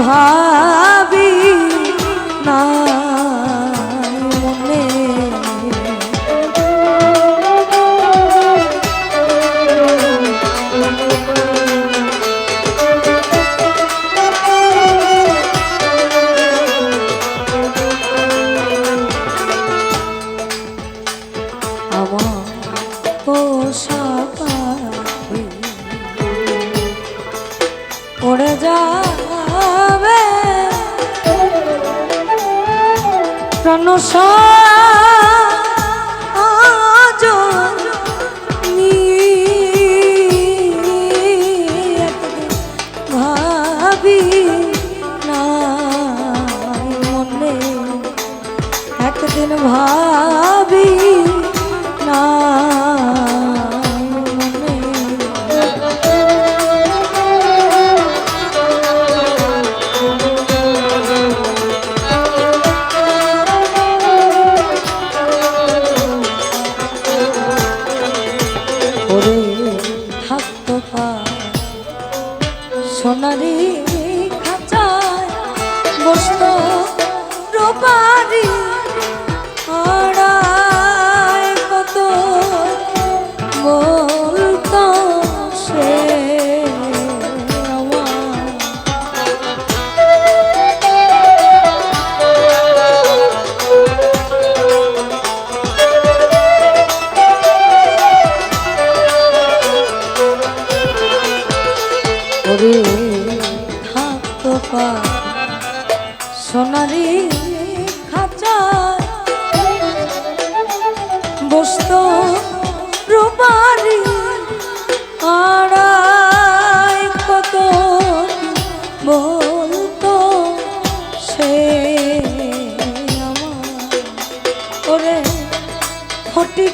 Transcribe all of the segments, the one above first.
ভাবি মনে আমার পোষা প্রাণ আজ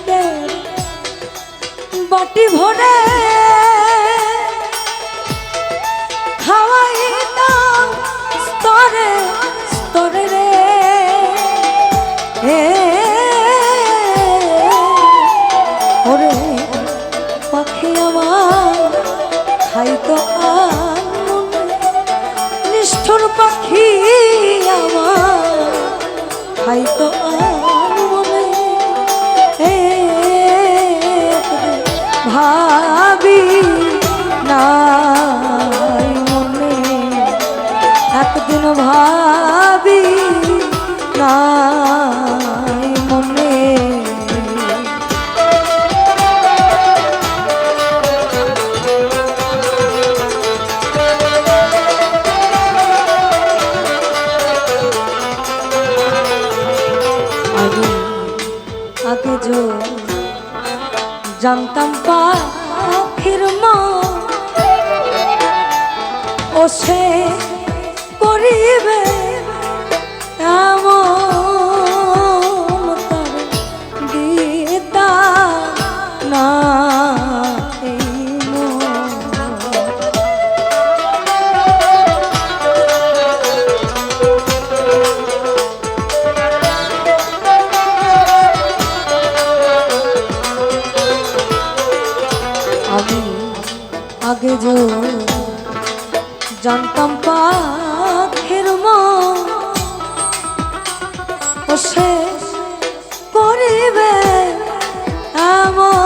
ফটিকে বাটি ভরে খাওয়াইতাম স্তরে স্তরে রে। ওরে পাখি আমার আর মনে নিষ্ঠুর পাখি আমার খাইতো আর মনে জানতাম পাখির মা। ও সে করিবে যে জানতাম পাখের ও সে করিবে এমন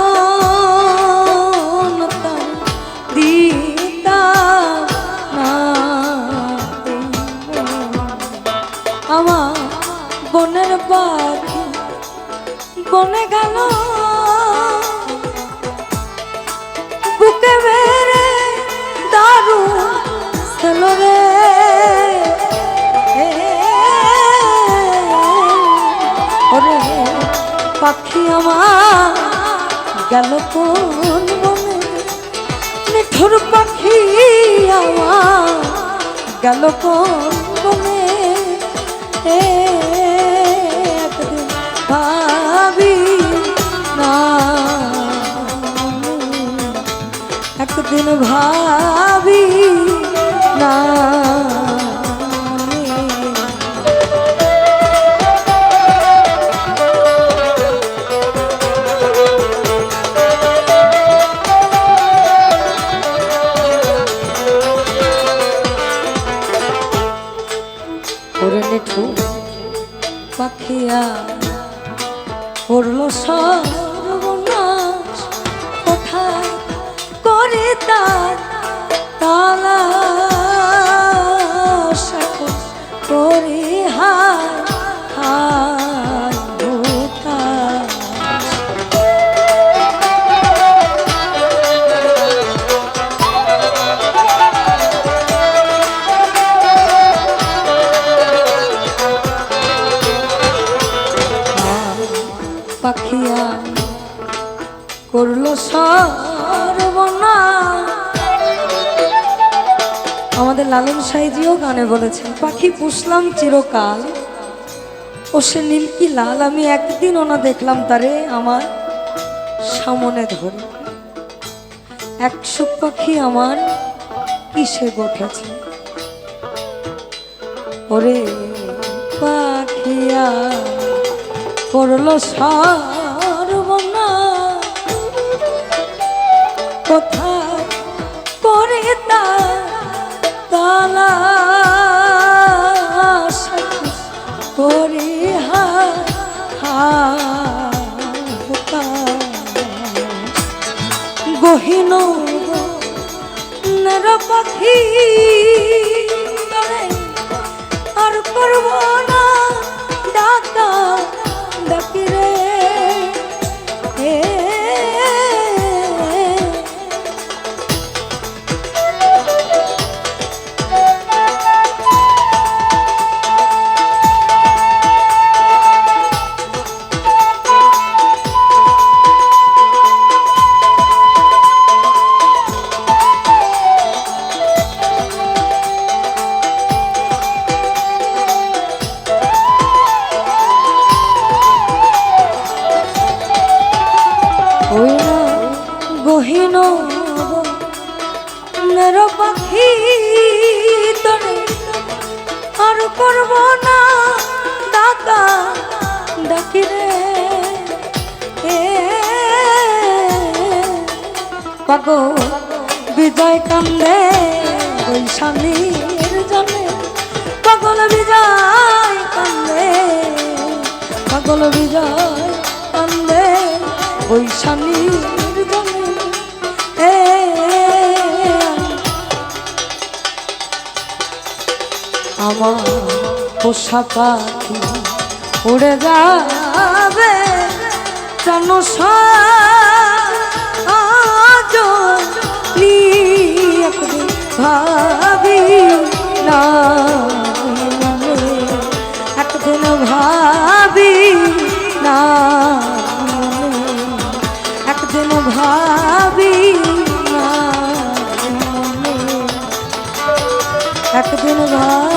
আমার বনের পাখি বনে গেল। আমার গেল কোন বনে মিঠুর পাখি আমার গেল কোন এ একদিন ভাবি না। একদিন ভাবি ওরে নেঠু পাখিয়া করল সর্বনাশ। কোথায় করে তার তালা করে হায় পাখিয়া করল সর্বনা। আমাদের লালন সাইজিও গানে বলেছেন, পাখি পুষলাম চিরকাল, ও সে নীলকি লাল? আমি একদিন ওনা দেখলাম তারে আমার সামনে ধরে। একশো পাখি আমার কিসে বটেছে ওরে পাখিয়া করল সর্বনা কোথায় করে তার তালা করে হা হা আর করব না করব না ডাকা ডাকি রে। পাগো, বিজয় কান্দে ওই স্বামীর জন্যে। পাগল বিজয় কান্দে, পাগল বিজয় কান্দে ওই আমার পোষা পাখি উড়ে যাবে একদিন ভাবি না একদিন ভাবি না একদিন ভাবি না একদিন ভাবি